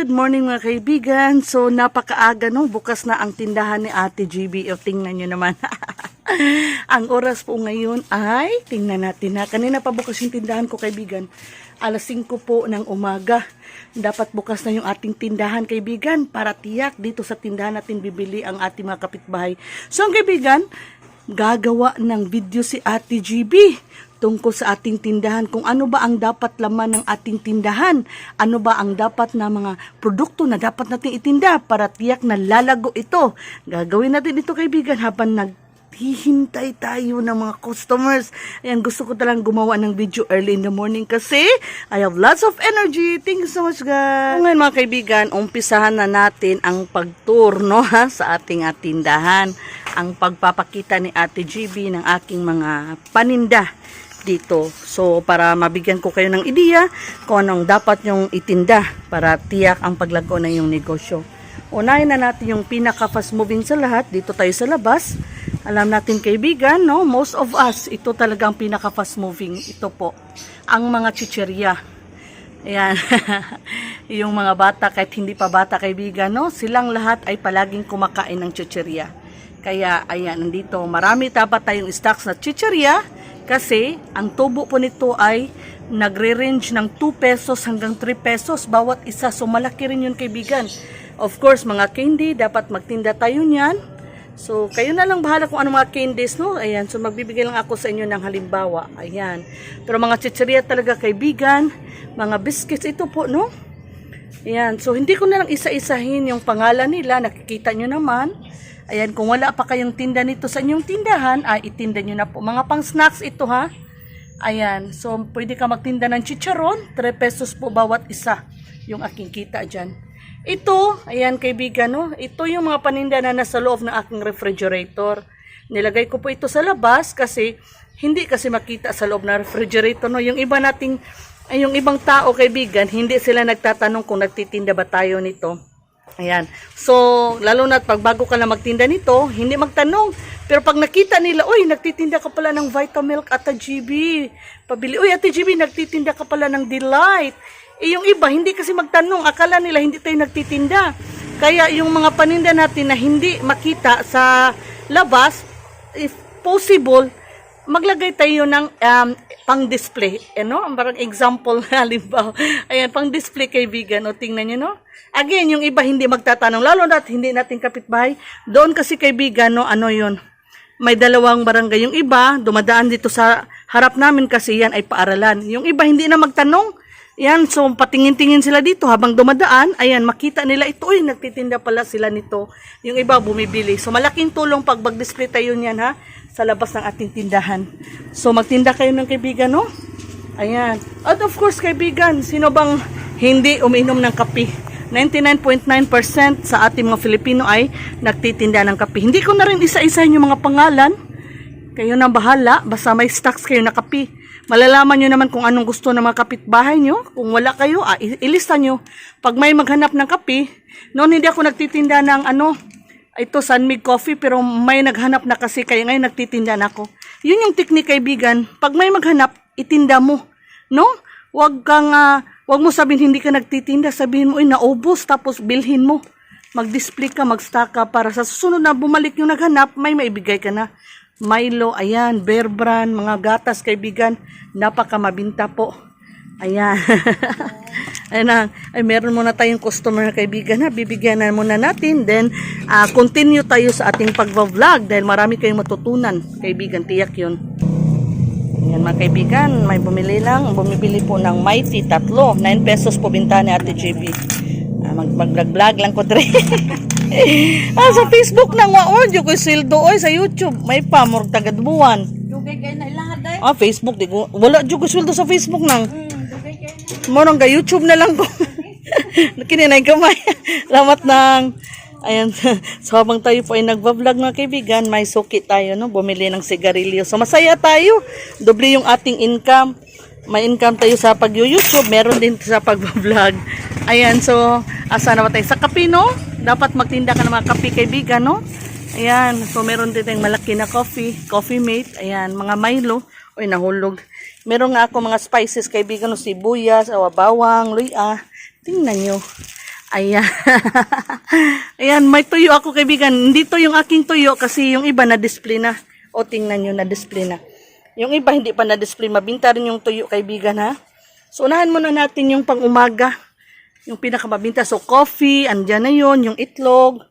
Good morning mga kaibigan. So napakaaga no, bukas na ang tindahan ni Ate GB. O tingnan nyo naman. ang oras po ngayon ay, tingnan natin na. Kanina pa bukas yung tindahan ko kaibigan. Alas 5 po ng umaga. Dapat bukas na yung ating tindahan kaibigan para tiyak dito sa tindahan natin bibili ang ating mga kapitbahay. So ang kaibigan, gagawa ng video si Ate GB tungkol sa ating tindahan kung ano ba ang dapat laman ng ating tindahan, ano ba ang dapat na mga produkto na dapat natin itinda para tiyak na lalago ito. Gagawin natin ito kaibigan habang naghihintay tayo ng mga customers. Ayan, gusto ko talang gumawa ng video early in the morning kasi I have lots of energy. Thank you so much guys. Ngayon mga kaibigan, umpisahan na natin ang pag-tour no, ha, sa ating ah, tindahan. Ang pagpapakita ni Ate GB ng aking mga paninda dito. So, para mabigyan ko kayo ng ideya kung anong dapat nyong itinda para tiyak ang paglago na yung negosyo. Unahin na natin yung pinaka fast moving sa lahat. Dito tayo sa labas. Alam natin kaibigan, no? Most of us, ito talaga ang pinaka fast moving. Ito po, ang mga chicherya. Ayan. yung mga bata, kahit hindi pa bata kaibigan, no? Silang lahat ay palaging kumakain ng chicherya. Kaya, ayan, nandito, marami dapat tayong stocks na chicherya kasi ang tubo po nito ay nagre-range ng 2 pesos hanggang 3 pesos bawat isa. So, malaki rin yun kaibigan. Of course, mga candy, dapat magtinda tayo niyan. So, kayo na lang bahala kung ano mga candies, no? Ayan, so magbibigay lang ako sa inyo ng halimbawa. Ayan. Pero mga chicheria talaga kaibigan, mga biscuits ito po, no? Ayan, so hindi ko na lang isa-isahin yung pangalan nila, nakikita nyo naman. Ayan, kung wala pa kayong tinda nito sa inyong tindahan, ay itinda nyo na po. Mga pang snacks ito ha. Ayan, so pwede ka magtinda ng chicharon, 3 pesos po bawat isa yung aking kita dyan. Ito, ayan kaibigan, no? ito yung mga paninda na nasa loob ng aking refrigerator. Nilagay ko po ito sa labas kasi hindi kasi makita sa loob ng refrigerator. No? Yung iba nating, yung ibang tao kaibigan, hindi sila nagtatanong kung nagtitinda ba tayo nito. Ayan. So, lalo na pag bago ka na magtinda nito, hindi magtanong. Pero pag nakita nila, uy, nagtitinda ka pala ng Vitamilk at GB. Pabili, uy, Ate GB, nagtitinda ka pala ng Delight. Eh, yung iba, hindi kasi magtanong. Akala nila hindi tayo nagtitinda. Kaya yung mga paninda natin na hindi makita sa labas, if possible, maglagay tayo ng um, pang-display. Ano? Ang parang example, halimbawa. Ayan, pang-display kaibigan. O, tingnan nyo, no? Again, yung iba hindi magtatanong. Lalo na hindi natin kapitbahay. Doon kasi kaibigan, no, ano yon May dalawang barangay. Yung iba, dumadaan dito sa harap namin kasi yan ay paaralan. Yung iba hindi na magtanong. Yan, so patingin-tingin sila dito habang dumadaan, ayan, makita nila ito, uy, nagtitinda pala sila nito. Yung iba bumibili. So malaking tulong pag mag-display tayo niyan ha, sa labas ng ating tindahan. So magtinda kayo ng kaibigan, no? Ayan. At of course, kaibigan, sino bang hindi uminom ng kape? 99.9% sa ating mga Filipino ay nagtitinda ng kape. Hindi ko na rin isa-isahin yung mga pangalan. Kayo na bahala, basta may stocks kayo na kape. Malalaman nyo naman kung anong gusto ng mga kapitbahay nyo. Kung wala kayo, ah, ilista nyo. Pag may maghanap ng kape, noon hindi ako nagtitinda ng ano, ito Sunmig Coffee, pero may naghanap na kasi, kaya ngayon nagtitinda na ako. Yun yung technique kaibigan. Pag may maghanap, itinda mo. No? Huwag kang, ah, huwag mo sabihin hindi ka nagtitinda, sabihin mo, ay naubos, tapos bilhin mo. Mag-display ka, mag-stock ka, para sa susunod na bumalik yung naghanap, may maibigay ka na. Milo, ayan, Bear Brand, mga gatas, kaibigan, napaka mabinta po. Ayan. Ayan na. Ay, meron muna tayong customer na kaibigan ha. Bibigyan na muna natin. Then, ah, continue tayo sa ating pagva-vlog dahil marami kayong matutunan. Kaibigan, tiyak yun. Ayan mga kaibigan, may bumili lang. Bumibili po ng Mighty, tatlo. 9 pesos po binta ni Ate JB. Ah, mag mag-vlog lang ko dre. ah, sa Facebook nang waon, yung ko sildo oy sa YouTube. May pa, murag tagad buwan. Dugay kayo na ilang haday. Ah, Facebook, di. Wala, yung ko sildo sa Facebook nang. Hmm, dugay kayo na. Morong ga YouTube na lang ko. Kininay kamay. Lamat nang. Ayan. So habang tayo po ay nagva-vlog mga kaibigan, may suki tayo, no? Bumili ng sigarilyo. So masaya tayo. Doble yung ating income. May income tayo sa pag-YouTube, meron din sa pag-vlog. Ayan, so asa na tayo? Sa kape, no? Dapat magtinda ka ng mga kape kaibigan, no? Ayan, so meron din tayong malaki na coffee, coffee mate. Ayan, mga Milo. Uy, nahulog. Meron nga ako mga spices kaibigan, sibuyas, awa, bawang, luya. Tingnan nyo. Ayan. Ayan, may tuyo ako kaibigan. Hindi to yung aking tuyo kasi yung iba na-display na. O tingnan nyo, na-display na. Yung iba hindi pa na-display. Mabinta rin yung tuyo kaibigan ha. So unahan muna natin yung pang umaga. Yung pinakamabinta. So coffee, andyan na yun. Yung itlog.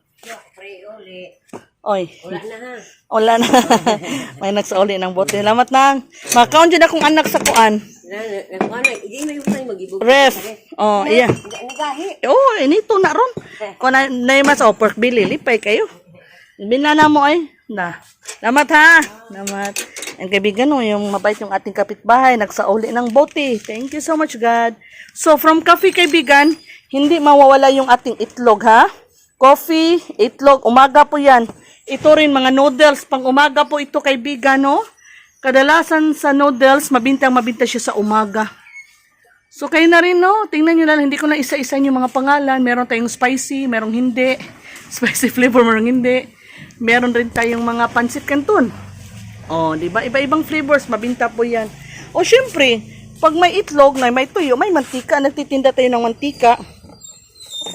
Pre, uli. Oy. Wala na ha. Wala na. may nagsauli ng bote. Salamat nang. Makaon dyan akong anak sa kuan. Na. Ref. Oh, iya. Oh, inito na ron. Kung na, na mas oh, pork belly, lipay kayo. Binana mo ay. Na. Salamat ha. Salamat. Ang kaibigan no, yung mabait yung ating kapitbahay, nagsauli ng bote. Thank you so much, God. So, from coffee kaibigan, hindi mawawala yung ating itlog ha. Coffee, itlog, umaga po yan. Ito rin mga noodles, pang umaga po ito kaibigan no. Kadalasan sa noodles, mabintang mabinta siya sa umaga. So kayo na rin, no? Tingnan nyo lang, hindi ko na isa-isa yung mga pangalan. Meron tayong spicy, merong hindi. Spicy flavor, merong hindi. Meron rin tayong mga pancit canton. Oh, di ba? Iba-ibang flavors, mabinta po yan. O syempre, pag may itlog, na may tuyo, may mantika. Nagtitinda tayo ng mantika.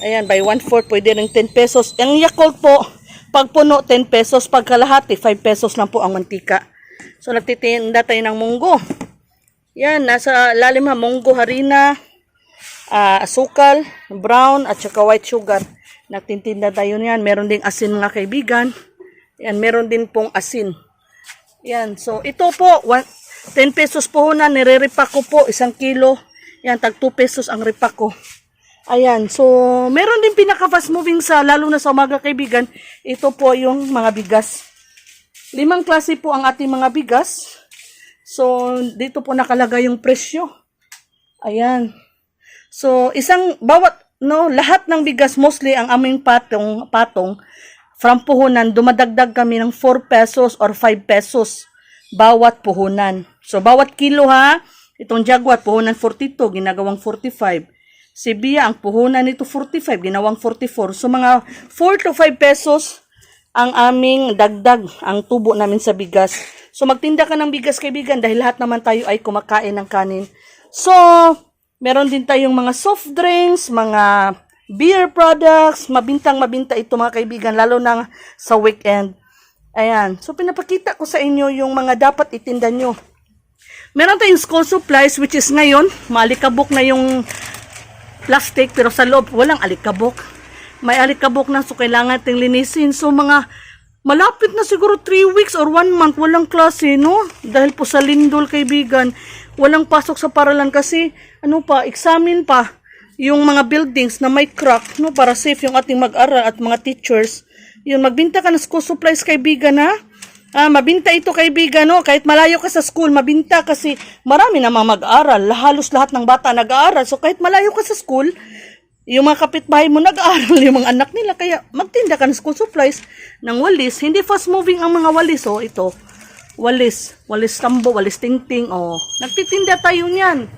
Ayan, by 1/4 pwede rin 10 pesos. Ang Yakult po, pag puno 10 pesos, pag kalahati 5 pesos lang po ang mantika. So nagtitinda tayo ng munggo. Yan, nasa lalim ha, munggo, harina, ah, asukal, brown, at saka white sugar. Nagtitinda tayo niyan. Meron ding asin mga kaibigan. Yan, meron din pong asin. Yan, so ito po, one, 10 pesos po na, nire-repack ko po, isang kilo. Yan, tag 2 pesos ang repack ko. Ayan, so meron din pinaka fast moving sa, lalo na sa umaga kaibigan, ito po yung mga bigas. Limang klase po ang ating mga bigas. So, dito po nakalagay yung presyo. Ayan. So, isang, bawat, no, lahat ng bigas, mostly ang aming patong, patong, from puhunan, dumadagdag kami ng 4 pesos or 5 pesos bawat puhunan. So, bawat kilo ha, itong Jaguar, puhunan 42, ginagawang 45. Si Bia, ang puhunan nito 45, ginawang 44. So, mga 4 to 5 pesos ang aming dagdag, ang tubo namin sa bigas. So, magtinda ka ng bigas, kaibigan, dahil lahat naman tayo ay kumakain ng kanin. So, meron din tayong mga soft drinks, mga beer products, mabintang mabinta ito mga kaibigan, lalo na sa weekend. Ayan. So, pinapakita ko sa inyo yung mga dapat itinda nyo. Meron tayong school supplies, which is ngayon, malikabok na yung plastic, pero sa loob, walang alikabok. May alikabok na, so kailangan ting linisin. So, mga malapit na siguro 3 weeks or 1 month, walang klase, no? Dahil po sa lindol, kaibigan, walang pasok sa paralan kasi, ano pa, examine pa yung mga buildings na may crack, no? Para safe yung ating mag-aral at mga teachers. Yun, magbinta ka ng school supplies, kaibigan, ha? Ah, mabinta ito kaibigan, no? Kahit malayo ka sa school, mabinta kasi marami namang mag-aaral. Halos lahat ng bata nag-aaral. So kahit malayo ka sa school, yung mga kapitbahay mo nag-aaral, yung mga anak nila. Kaya magtinda ka ng school supplies ng walis. Hindi fast moving ang mga walis, oh. Ito, walis. Walis tambo, walis tingting, oh. Nagtitinda tayo niyan.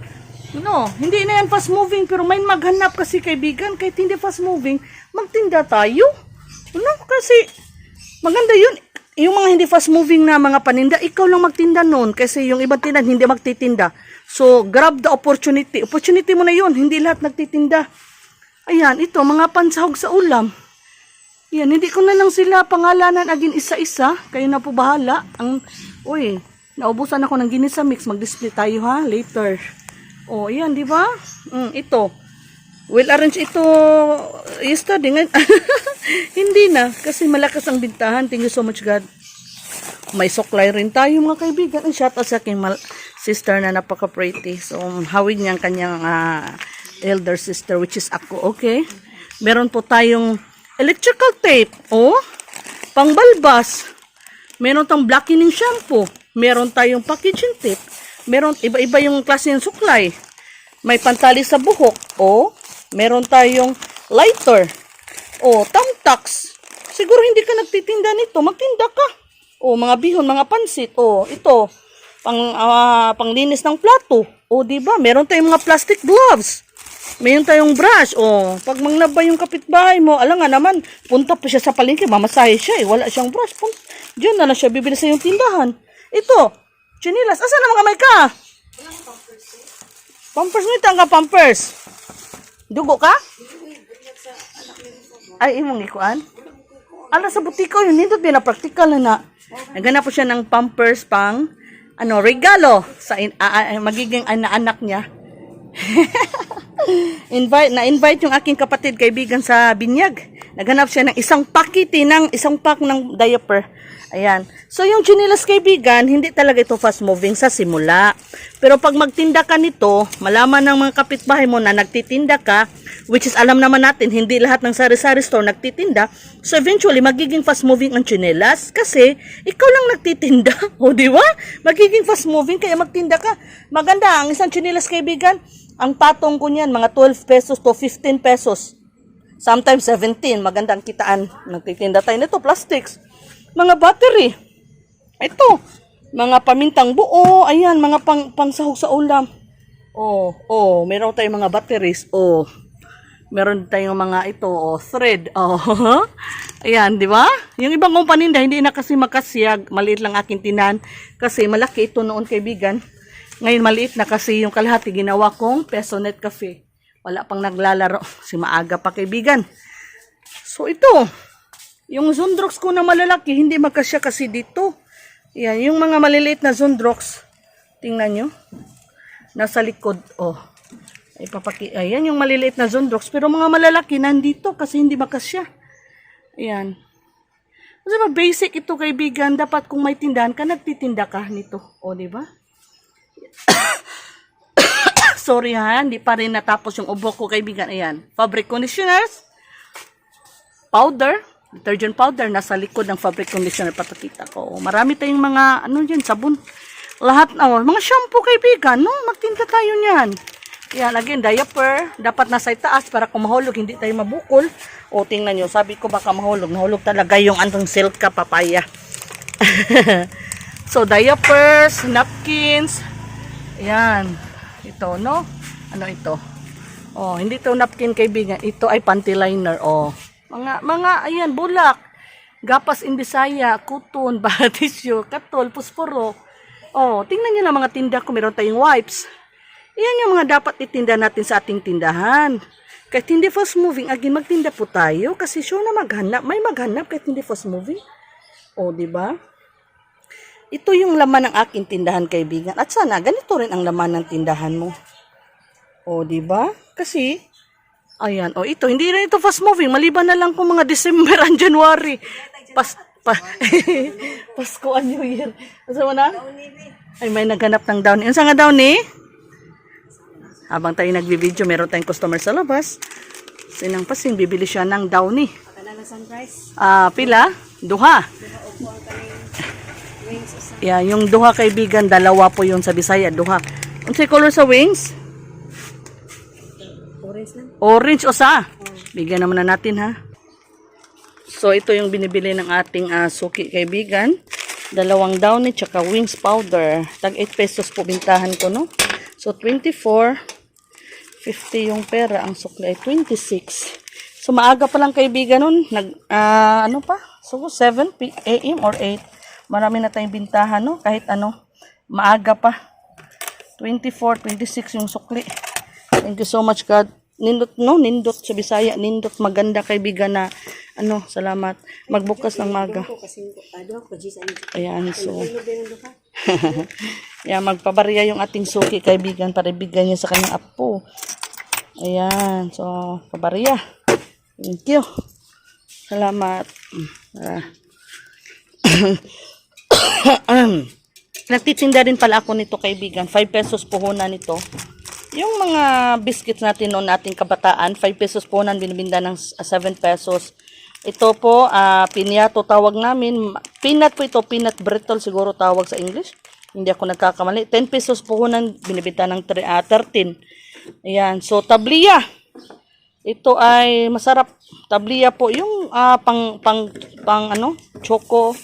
No, hindi na yan fast moving, pero may maghanap kasi kaibigan, kahit hindi fast moving, magtinda tayo. Ano, kasi maganda yun. Yung mga hindi fast moving na mga paninda, ikaw lang magtinda noon kasi yung ibang tinda hindi magtitinda. So, grab the opportunity. Opportunity mo na yun, hindi lahat nagtitinda. Ayan, ito, mga pansahog sa ulam. Yan, hindi ko na lang sila pangalanan agin isa-isa. Kayo na po bahala. Ang, uy, naubusan ako ng ginisa mix. Mag-display tayo ha, later. Oh, yan, di ba? Mm, ito. Well, arrange ito yesterday. Ngayon, hindi na. Kasi malakas ang bintahan. Thank you so much, God. May suklay rin tayo, mga kaibigan. Ang shout out sa aking sister na napaka-pretty. So, hawig niya ang kanyang ah, elder sister, which is ako, okay? Meron po tayong electrical tape. Oh, pangbalbas. Meron tayong blackening shampoo. Meron tayong packaging tape. Meron, iba-iba yung klase ng suklay. May pantali sa buhok. O, meron tayong lighter. O, tamtax. Siguro hindi ka nagtitinda nito. Magtinda ka. O, mga bihon, mga pansit. O, ito. Pang, ah, panglinis ng plato. O, di ba? Meron tayong mga plastic gloves. Meron tayong brush. O, pag mangnaba yung kapitbahay mo, alam nga naman, punta pa siya sa palengke, mamasahe siya eh. Wala siyang brush. Pun Diyan na lang siya bibili sa yung tindahan. Ito, chinilas. Asa naman kamay ka? Pampers mo ito, pampers. Dugo ka? Ay, imong ikuan? Ala sa butiko yun, din na practical na na. Naghanap po siya ng pampers pang ano, regalo sa in, a- a- magiging anak niya. invite na invite yung aking kapatid kaibigan sa binyag. Naghanap siya ng isang pakiti ng isang pack ng diaper. Ayan. So yung chinilas kaibigan, hindi talaga ito fast moving sa simula. Pero pag magtinda ka nito, malaman ng mga kapitbahay mo na nagtitinda ka, which is alam naman natin, hindi lahat ng sari-sari store nagtitinda. So eventually, magiging fast moving ang chinelas kasi ikaw lang nagtitinda. O di ba? Magiging fast moving kaya magtinda ka. Maganda ang isang chinelas kaibigan. Ang patong ko niyan, mga 12 pesos to 15 pesos. Sometimes 17. Maganda ang kitaan. Nagtitinda tayo nito. Plastics. Mga battery. Ito. Mga pamintang buo. Ayan, mga pang, pangsahog sa ulam. Oh, oh, meron tayong mga batteries. Oh. Meron tayong mga ito, oh, thread. Oh. Ayan, di ba? Yung ibang kumpaninda, hindi na kasi makasiyag. Maliit lang aking tinan. Kasi malaki ito noon, kaibigan. Ngayon, maliit na kasi yung kalahati ginawa kong Pesonet Cafe. Wala pang naglalaro. Si maaga pa, kaibigan. So, ito. Yung Zundrox ko na malalaki, hindi magkasya kasi dito. Yan, yung mga maliliit na Zundrox. Tingnan nyo. Nasa likod. Oh. Ipapaki Ayan yung maliliit na Zundrox. Pero mga malalaki nandito kasi hindi makasya. Ayan. Kasi ba basic ito kaibigan. Dapat kung may tindahan ka, nagtitinda ka nito. O, di ba? Sorry ha, hindi pa rin natapos yung ubo ko kaibigan. Ayan. Fabric conditioners. Powder. Detergent powder. Nasa likod ng fabric conditioner. Patakita ko. Marami tayong mga, ano yan, sabon. Lahat, oh, mga shampoo kaibigan. No? Magtinda tayo niyan. Yan, again, diaper. Dapat nasa itaas para kung mahulog, hindi tayo mabukol. O, tingnan nyo. Sabi ko baka mahulog. Nahulog talaga yung antong silk ka, papaya. so, diapers, napkins. Yan. Ito, no? Ano ito? Oh, hindi to napkin kaibigan. Ito ay panty liner. Oh. Mga, mga, ayan, bulak. Gapas in Bisaya, kuton, batisyo, katol, pusporo. Oh, tingnan niyo lang mga tinda ko. Meron tayong wipes. Yan yung mga dapat itinda natin sa ating tindahan. Kahit hindi fast moving, again, magtinda po tayo. Kasi sure na maghanap. May maghanap kahit hindi fast moving. O, di ba? Ito yung laman ng aking tindahan, kaibigan. At sana, ganito rin ang laman ng tindahan mo. O, di ba? Kasi, ayan. O, ito, hindi rin ito fast moving. Maliban na lang kung mga December and January. Pas, pa, Pasko and New Year. Asa mo na? Ay, may naghanap ng down. Ano nga down eh? Habang tayo nagbibideo, meron tayong customer sa labas. Sinang pasing, bibili siya ng downy. Na. Ah, pila? Duha. Yeah, yung duha kaibigan, dalawa po yun sa Bisaya, duha. Unsay color sa wings? Orange o sa? Bigyan naman na natin ha. So ito yung binibili ng ating ah, suki kaibigan. Dalawang downy tsaka wings powder. Tag 8 pesos po bintahan ko no. So 24 50 yung pera, ang sukli ay 26. So maaga pa lang kaibigan nun, nag ah, ano pa? So 7 p- AM or 8. Marami na tayong bintahan no, kahit ano, maaga pa. 24, 26 yung sukli. Thank you so much God. Nindot no, nindot sa Bisaya, nindot maganda kaibigan na ano, salamat. Magbukas ng maga. Ayan, so yeah, magpabarya yung ating suki kaibigan para ibigay niya sa kanyang apo. Ayan, so pabarya. Thank you. Salamat. Ah. Nagtitinda rin pala ako nito kaibigan. 5 pesos puhunan nito. Yung mga biscuits natin noon nating kabataan, 5 pesos puhunan binibinda ng 7 pesos. Ito po, ah pinyato tawag namin. Peanut po ito, peanut brittle siguro tawag sa English. Hindi ako nagkakamali. 10 pesos puhunan binibinta ng tre- ah, 13. Ayan, so tabliya. Ito ay masarap. Tabliya po yung ah, pang pang pang ano, choco.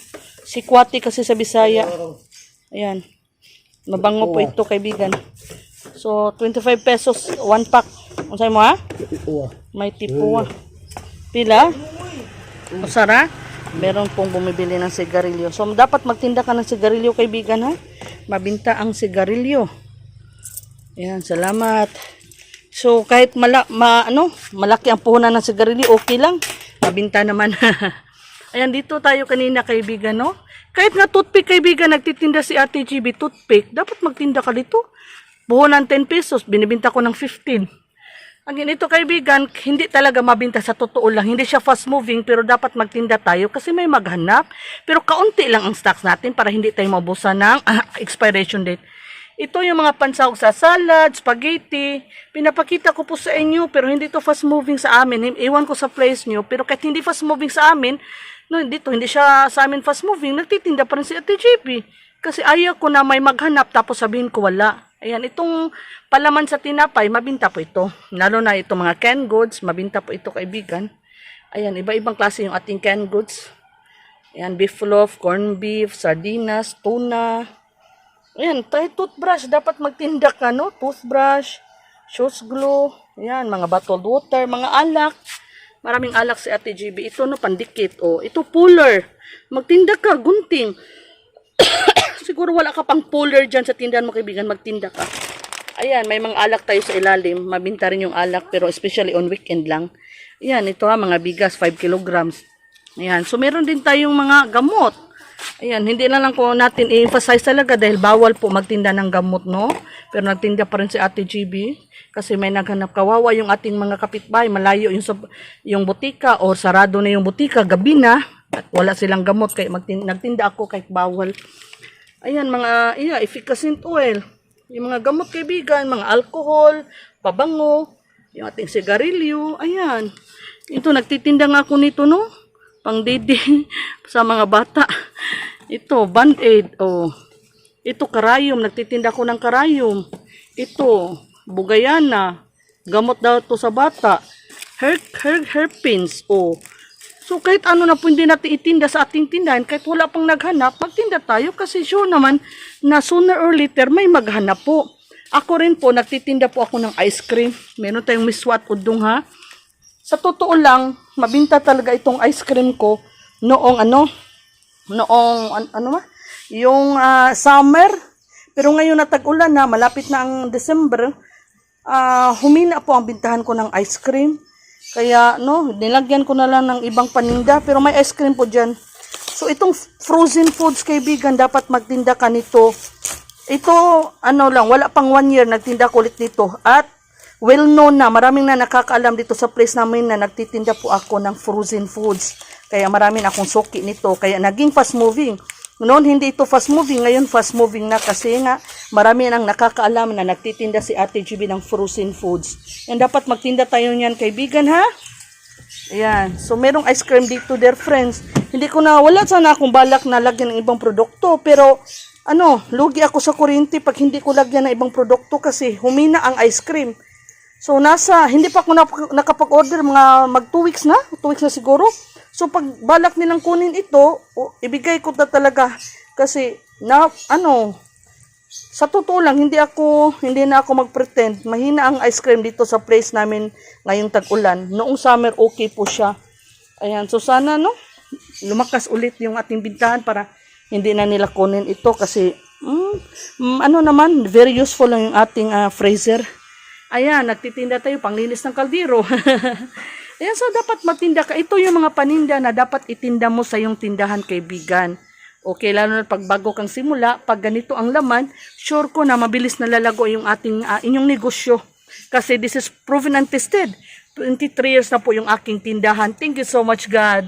Sikwati kasi sa Bisaya. Ayan. Mabango po ito, kaibigan. So, 25 pesos, one pack. Ano sa'yo mo, ha? May tipuwa. Pila? O, Sara? Meron pong bumibili ng sigarilyo. So, dapat magtinda ka ng sigarilyo, kaibigan, ha? Mabinta ang sigarilyo. Ayan, salamat. So kahit mala, ma, ano, malaki ang puhunan ng sigarilyo, okay lang. Mabinta naman. Ayan, dito tayo kanina kaibigan, no? Kahit nga toothpick kaibigan, nagtitinda si Ate GB toothpick, dapat magtinda ka dito. Puhunan 10 pesos, binibinta ko ng 15. Ang ganito kaibigan, hindi talaga mabinta sa totoo lang. Hindi siya fast moving pero dapat magtinda tayo kasi may maghanap. Pero kaunti lang ang stocks natin para hindi tayo mabusan ng ah, expiration date. Ito yung mga pansahog sa salad, spaghetti. Pinapakita ko po sa inyo pero hindi to fast moving sa amin. Iwan ko sa place nyo pero kahit hindi fast moving sa amin, no, dito hindi siya sa amin fast moving, nagtitinda pa rin si Ate JP. Kasi ayaw ko na may maghanap tapos sabihin ko wala. Ayan, itong palaman sa tinapay, mabinta po ito. Lalo na itong mga canned goods, mabinta po ito kaibigan. Ayan, iba-ibang klase yung ating canned goods. Ayan, beef loaf, corned beef, sardinas, tuna. Ayan, tayo toothbrush, dapat magtinda ka, no? Toothbrush, shoes glue, ayan, mga bottled water, mga alak. Maraming alak si Ate GB. Ito, no, pandikit, oh. Ito, puller. Magtinda ka, gunting. Siguro wala ka pang puller dyan sa tindahan mo, kaibigan. Magtinda ka. Ayan, may mga alak tayo sa ilalim. Mabinta rin yung alak, pero especially on weekend lang. Ayan, ito ha, mga bigas, 5 kilograms. Ayan, so meron din tayong mga gamot. Ayan, hindi na lang ko natin i-emphasize talaga dahil bawal po magtinda ng gamot, no? Pero nagtinda pa rin si Ate GB kasi may naghanap kawawa yung ating mga kapitbahay, malayo yung, yung butika o sarado na yung butika, gabi na at wala silang gamot kaya nagtinda ako kahit bawal. Ayan, mga iya, efficacent oil. Yung mga gamot kaibigan, mga alcohol, pabango, yung ating sigarilyo, ayan. Ito, nagtitinda nga ako nito, no? Pang didi sa mga bata. Ito, band-aid, oh. Ito, karayom, nagtitinda ko ng karayom. Ito, bugayana, gamot daw to sa bata. Her, her, hairpins, oh. So kahit ano na po hindi natin itinda sa ating tindahan, kahit wala pang naghanap, magtinda tayo kasi sure naman na sooner or later may maghanap po. Ako rin po, nagtitinda po ako ng ice cream. Meron tayong miswat udong ha. Sa totoo lang, mabinta talaga itong ice cream ko noong ano, noong an- ano ma? Yung ah, summer. Pero ngayon na tag-ulan na, malapit na ang December, ah, humina po ang bintahan ko ng ice cream. Kaya, no, nilagyan ko na lang ng ibang paninda. Pero may ice cream po dyan. So, itong frozen foods, kaibigan, dapat magtinda ka nito. Ito, ano lang, wala pang one year, nagtinda ko ulit dito. At, well known na, maraming na nakakaalam dito sa place namin na nagtitinda po ako ng frozen foods. Kaya maraming akong suki nito. Kaya naging fast moving. Noon hindi ito fast moving, ngayon fast moving na kasi nga marami nang nakakaalam na nagtitinda si Ate GB ng frozen foods. Yan dapat magtinda tayo niyan kaibigan ha. Ayan. So, merong ice cream dito, dear friends. Hindi ko na, wala sana akong balak na lagyan ng ibang produkto. Pero, ano, lugi ako sa kuryente pag hindi ko lagyan ng ibang produkto kasi humina ang ice cream. So, nasa, hindi pa ako nakapag-order, mga mag 2 weeks na, 2 weeks na siguro. So, pag balak nilang kunin ito, o, ibigay ko na talaga. Kasi, na, ano, sa totoo lang, hindi ako, hindi na ako mag-pretend. Mahina ang ice cream dito sa place namin ngayong tag-ulan. Noong summer, okay po siya. Ayan, so sana, no, lumakas ulit yung ating bintahan para hindi na nila kunin ito kasi, mm, mm, ano naman, very useful lang yung ating ah, freezer. Ayan, nagtitinda tayo, panglinis ng kaldero. Ayan, so dapat matinda ka. Ito yung mga paninda na dapat itinda mo sa yung tindahan, kaibigan. Okay, lalo na pag bago kang simula, pag ganito ang laman, sure ko na mabilis na lalago yung ating ah, inyong negosyo. Kasi this is proven and tested. 23 years na po yung aking tindahan. Thank you so much, God.